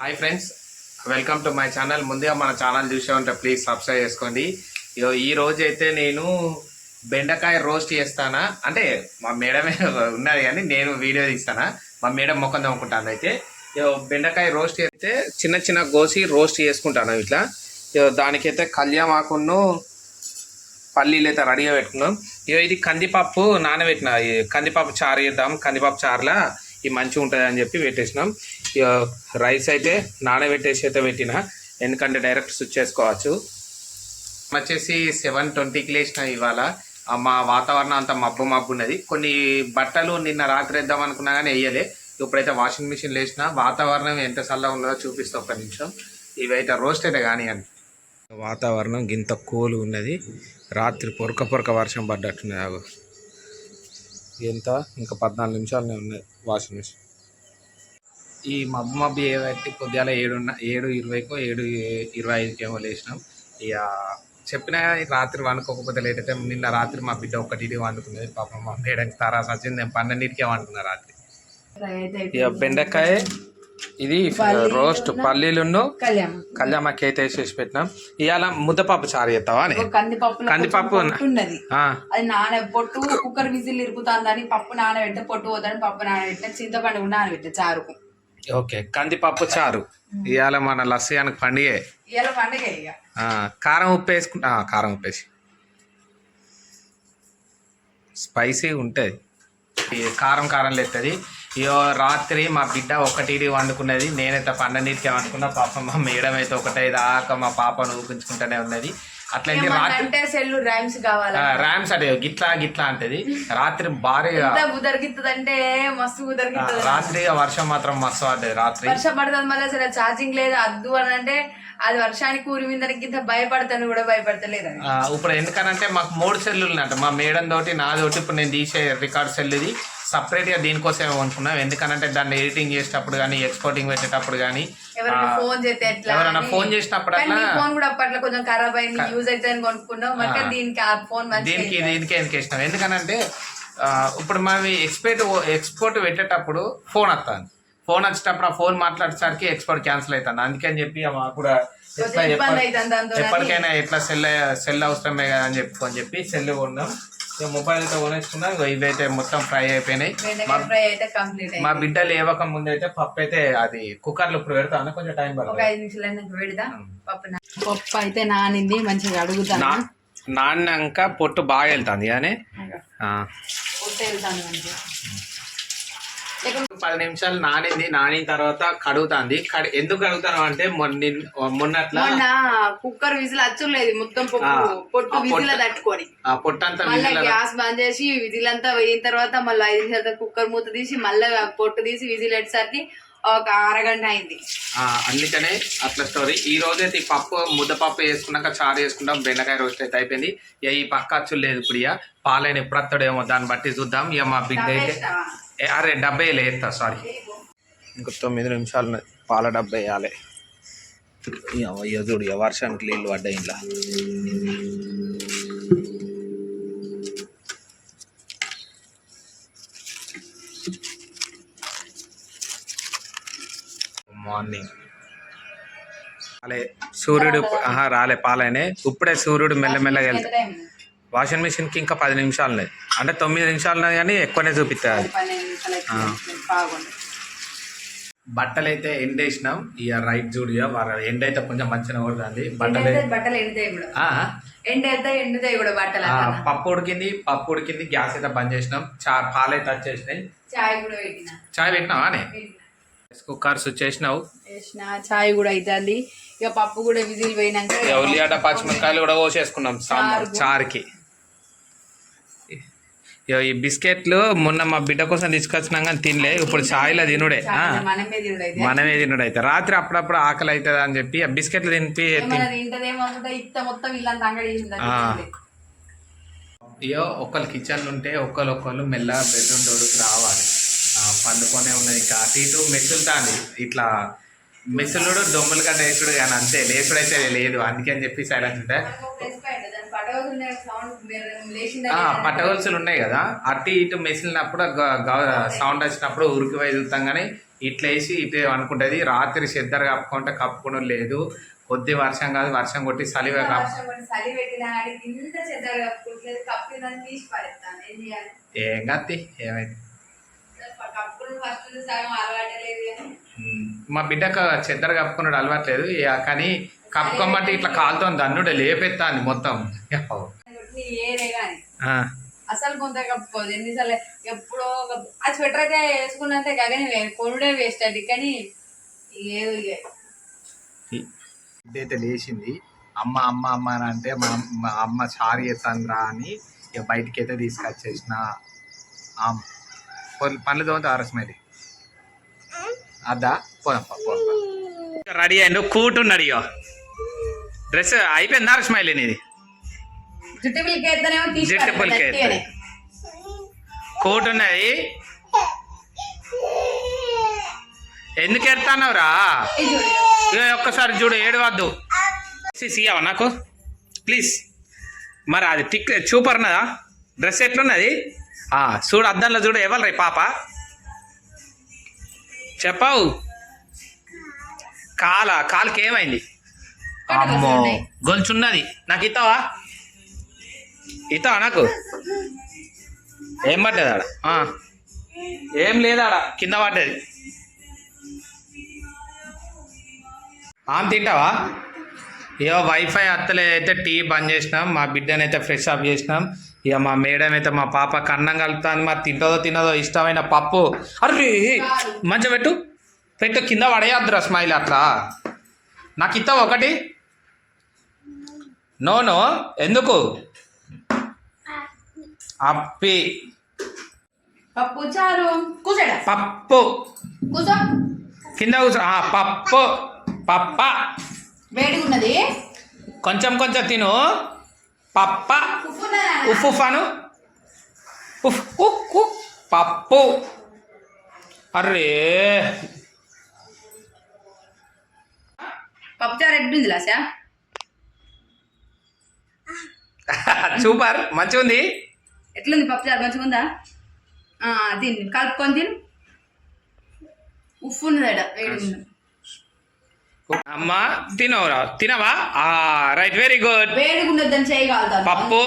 Hi friends welcome to my channel ముందుగా మన channel చూసే ఉంటే ప్లీజ్ సబ్స్క్రైబ్ చేసుకోండి. ఇగో ఈ రోజు అయితే నేను బెండకాయ రోస్ట్ చేస్తానా? అంటే మా మేడమే ఉన్నది కానీ నేను వీడియో తీస్తానా? మా మేడం ముఖం తమ్ముకుంటాను అయితే. ఇగో బెండకాయ రోస్ట్ అయితే చిన్న చిన్న కోసి రోస్ట్ చేసుకుంటాను ఇట్లా. ఇగో దానికైతే కళ్యామాకును పల్లీలు అయితే రెడీగా పెట్టుకున్నాం. ఇగో ఇది కందిపప్పు నానబెట్టిన కందిపప్పు చారు చేద్దాం. కందిపప్పు చారులా ఇది మంచిగా ఉంటుంది అని చెప్పి పెట్టేసినాం. రైస్ అయితే నానబెట్టేసి అయితే పెట్టిన. ఎందుకంటే డైరెక్ట్ స్విచ్ చేసుకోవచ్చు. వచ్చేసి సెవెన్ ట్వంటీకి లేచిన ఇవాళ. మా వాతావరణం అంతా మబ్బు మబ్బు ఉన్నది. కొన్ని బట్టలు నిన్న రాత్రి వేద్దాం అనుకున్నా కానీ వేయలే. ఇప్పుడైతే వాషింగ్ మిషన్ లేచిన. వాతావరణం ఎంత చల్లగా ఉన్నదో చూపిస్తా ఒక్క నిమిషం. ఇవైతే రోస్ట్ అయితే కానివ్వండి. వాతావరణం గింత కూల్ ఉన్నది. రాత్రి పొరక పొరక వర్షం పడ్డట్టున్నది ఆగు. ఎంత? ఇంకా పద్నాలుగు నిమిషాలనే ఉన్నది వాషింగ్ మిషన్. ఈ మబ్బు మబ్బు ఏవైతే పొద్దుగాల ఏడు ఏడు ఇరవైకో ఏడు ఇరవై ఐదుకి ఏమో లేచినాం. ఇక చెప్పినా రాత్రి వండుకోకపోతే లేట్ అయితే నిన్న రాత్రి మా బిడ్డ ఒక్కటి వండుకున్నది పాపం మా మేడానికి తారాస్ వచ్చింది నేను పన్నెండింటికే వండుకున్నా రాత్రి. ఇక బెండకాయ ఇది రోస్ట్ పల్లీలున్ను కళ్యాణ్. అయితే వేసేసి పెట్టినాం. ఇవాళ ముద్దపప్పు చారు చేస్తావా కందిపప్పు కందిపప్పు ఉన్నది. అది నాన పొట్టు కుక్కర్ విజిల్ ఇరుకుతుందని పప్పు నానబెట్టే పొట్టు పోతాను పప్పు నానబెట్టిన చింతపండు కూడా నానబెట్టే చారుకు. ఓకే కందిపప్పు చారు. ఇవాళ మన లస్సయానికి పండుగే ఇవాళ పండుగ కారం ఉప్పు వేసుకుంటా కారం ఉప్పు వేసి. స్పైసీ ఉంటుంది. కారం కారం లేస్తుంది ఇయో రాత్రి మా బిడ్డ ఒకటి వండుకున్నది. నేనైతే పన్నెండింటికి వండుకున్నా. పాప మా మేడం అయితే ఒకటే దాకా మా పాపను ఊపించుకుంటూనే ఉన్నది. అట్లయింది రాత్రి అంటే సెల్లు రైమ్స్ కావాలా ర్యామ్స్ అడే గిట్లా గిట్లా అంటది. రాత్రి భారీగా ఎంత ఉదరికిత్తదంటే మస్తు ఆ, ఉదరికిత్తది రాత్రి వర్షం మాత్రం మస్తు పడ్డది రాత్రి. వర్షం పడుతుంది మళ్ళీ అసలు ఛార్జింగ్ లేదు. అద్దు అని అంటే అది వర్షానికి ఊరి మీద ఇంత భయపడతాను కూడా భయపడతలేదు ఇప్పుడు ఎందుకనంటే మాకు మూడు సెల్లు ఉన్నట్టు మా మేడం తోటి నాదోటి ఇప్పుడు నేను తీసే రికార్డ్ సెల్ ఇది సపరేట్గా దీనికోసమే అనుకున్నాం. ఎందుకనంటే దాన్ని ఎడిటింగ్ చేసేటప్పుడు కానీ ఎక్స్పోర్టింగ్ పెట్టేటప్పుడు కానీ ఫోన్ చేస్తే ఎవరైనా. ఫోన్ చేసినప్పుడు ఫోన్ కూడా అప్పట్లో కొంచెం ఖరాబ్ అయింది యూజ్ అయితే కొనుక్కున్నాం. దీనికి ఆ ఫోన్ దీనికి దీనికి ఎందుకు ఎందుకనంటే ఆ, ఇప్పుడు మనం ఎక్స్పోర్ట్ ఎక్స్పోర్ట్ పెట్టేటప్పుడు ఫోన్ వస్తుంది ఫోన్ వచ్చేటప్పుడు ఆ ఫోన్ మాట్లాడేసరికి ఎక్స్పోర్ట్ క్యాన్సిల్ అవుతుంది అందుకని చెప్పి కూడా ఎప్పటికైనా ఎట్లా సెల్ సెల్ అవసరమే కదా అని చెప్పుకొని చెప్పి సెల్ కొన్నాం. మొబైల్ అయితే కొనేసుకున్నాం ఇగో ఇవైతే మొత్తం ఫ్రై అయిపోయినాయి. అయితే మా బిడ్డ లేవక ముందు అయితే పప్పు అయితే అది కుక్కర్లో ఇప్పుడు పెడతాను కొంచెం టైం పడుతుంది. పప్పు అయితే నానింది మంచిగా అడుగుతాను. నా నాన్నాక పొట్టు బాగా వెళ్తుంది కానీ. పొట్టు వెళ్తాను పది నిమిషాలు నానింది నానిన తర్వాత కడుగుతాంది. కడి ఎందుకు కడుగుతాను అంటే మొన్న మొన్నట్లా మొన్న కుక్కర్ విజిల్ అచ్చులేదు మొత్తం పొట్టు విజిల్ తట్టుకొని. ఆ పొట్టంతా గ్యాస్ బంద్ చేసి విజిల్ అంతా వేయిన తర్వాత మళ్ళీ ఐదు నిమిషాల తర్వాత కుక్కర్ మూత తీసి మళ్ళీ పొట్టు తీసి విజిల్ పెట్టేసరికి ఒక అరగంట అయింది. అందుకనే అట్లా స్టోరీ ఈ రోజు అయితే ఈ పప్పు ముద్దపప్పు వేసుకున్నాక చారు వేసుకుంటాం బెండకాయ రోస్ట్ అయితే అయిపోయింది. ఇక ఈ పక్క అచ్చులు లేదు ఇప్పుడు ఇక పాలైన ఎప్పుడు వస్తాడేమో దాన్ని బట్టి చూద్దాం. ఇక మా బిడ్డ అయితే అరే డబ్బే వేస్తా సారీ ఇంకో తొమ్మిది నిమిషాలు పాల డబ్బా వేయాలి. ఎదుడు చూడు వర్షానికి నీళ్ళు పడ్డాయి ఇంట్లో. మార్నింగ్ అలే సూర్యుడు ఆహా రాలే పాలనే ఇప్పుడే సూర్యుడు మెల్లమెల్లగా వెళ్తాడు వాషింగ్ మిషన్కి ఇంకా పది నిమిషాలు ఉన్నాయి అంటే తొమ్మిది నిమిషాలు ఉన్నాయి కానీ ఎక్కువనే చూపిస్తుంది బట్టలు అయితే ఎండేసినాం ఇక రైట్ చూడు ఎండ అయితే కొంచెం మంచిగా కొడుతుంది. బట్టలు ఎండైతే బట్టలు ఎండుతాయి కూడా. ఆ, ఎండ ఎండుతాయి కూడా బట్టలు. పప్పు ఉడికింది పప్పు ఉడికింది గ్యాస్ అయితే బంద్ చేసినాం. చా పాలు అయితే వచ్చేసినాయి చాయ్ కూడా పెట్టిన. చాయ్ పెట్టినావా అని? కుక్కర్ స్విచ్ చేసినావు చాయ్ కూడా అవుతుంది ఇక పప్పు కూడా విజిల్ పోయినాక ఉల్లిగడ్డ పచ్చిమిరకాయలు కూడా కోసేసుకున్నాం. సాంబార్ చారు. చారుకి. ఈ బిస్కెట్లు మొన్న మా బిడ్డ కోసం తీసుకొచ్చినాం కానీ తినలే. ఇప్పుడు చాయ్లో తినుడే. మనమే తినడు అయితే మనమే తినుడు అయితే రాత్రి అప్పుడప్పుడు ఆకలి అవుతుంది అని చెప్పి ఆ బిస్కెట్లు తినిపి. ఇయో ఒకళ్ళు కిచెన్ ఉంటే ఒకళ్ళు ఒకళ్ళు మెల్లగా బెడ్రూమ్ డోర్కి రావాలి. ఆ, పండుకొనే ఉన్నది. ఇంకా అటు ఇటు మెసులుతాంది. ఇట్లా మెసులుడు దొమ్మలు గడ్డ వేసుడు కానీ అంతే. లేసుడు అయితే లేదు. అందుకే అని చెప్పి సైలెంట్ ఉంటే ఆ, పట్టగొలుసులు ఉన్నాయి కదా. అటు ఇటు మెసిలినప్పుడు సౌండ్ వచ్చినప్పుడు ఉరికి చూస్తాం కానీ ఇట్లా వేసి ఇటు అనుకుంటుంది. రాత్రి చెద్దరు కప్పుకుంటే కప్పుకోవడం లేదు. కొద్ది వర్షం కాదు వర్షం కొట్టి పారేస్తాను. ఏం కత్తి ఏమైంది? మా బిడ్డకు చెద్దరు కప్పుకున్నాడు అలవాట్లేదు కానీ కప్పుకోమంటే ఇట్లా కాలుతో దండుడే లేపెత్తాంది మొత్తం. అసలు కొంత కప్పుకోదు. ఎన్నిసార్లు ఎప్పుడో ఒక- ఆ స్వెటర్ అయితే వేసుకున్నంతే కానీ కొనుడే వేస్ట్ అది. కానీ ఏదో ఇదైతే లేచింది. అమ్మ అమ్మ అమ్మ అని అంటే మా అమ్మ సారీ ఎత్తాను రా అని ఇక బయటికి అయితే తీసుకొచ్చేసిన. ఆమ్. పనులు- తోమితే ఆరస్మైది అద్దా పోదాం పా, పోదాం పా. రెడీ అయ్యిండు. కూటున్నాడు ఇక డ్రెస్ అయిపోయిందా స్మైల్ నీది? జుట్టు పిల్లకి. కోట్ ఉన్నది? ఎందుకు ఎడతానవురా ఒక్కసారి చూడు ఏడవద్దు. ఇయ్యవా నాకు? ప్లీజ్ మరి అది టిక్ చూపర్నదా డ్రెస్ ఎట్లున్నది? చూడు అద్దంలో చూడు ఎవరు రే పాప? చెప్పావు. కాల కాలుకి ఏమైంది? అమ్మో. గొంచున్నది నాకు ఇస్తావా? ఇస్తావా నాకు? ఏం పడ్డది ఆడ? ఆ. ఏం లేదాడ కింద పడ్డది. ఆమె తింటావా? ఇక వైఫై అత్తలే అయితే టీ బంద్ చేసినాం. మా బిడ్డని అయితే ఫ్రెష్ అప్ చేసినాం. ఇక మా మేడం అయితే మా పాప కన్నం కలుపుతాను మరి తింటదో తినదో ఇష్టమైన పప్పు. అరే మంచిగా పెట్టు. పెట్టు కింద పడేయద్దురా స్మైల్ అట్లా. నాకు ఇస్తావు ఒకటి? నో నో ఎందుకు? అప్పి. పప్పు చారు. కూర్చోడా. పప్పు. కూర్చో. కింద కూర్చో. ఆ, పప్పు. పప్ప. వేడిగా ఉన్నది కొంచెం కొంచెం తిను. పప్ప. ఉప్పు ఉన్నదా? ఉఫ్ ఉఫ్ అను ఉఫ్. పప్పు. అరే పప్పు చారు ఎట్టుంది లాసా సూపర్ మంచిగా ఉంది ఎట్లుంది పప్పు చారు మంచిగా ఉందా తిని. కలుపుకొని తిను. ఉప్పు ఉన్నదట అమ్మ తినవురా. తినవా? రైట్ వెరీ గుడ్ వేడిగా ఉన్నది దాన్ని చేయి కాలుతాను. పప్పు.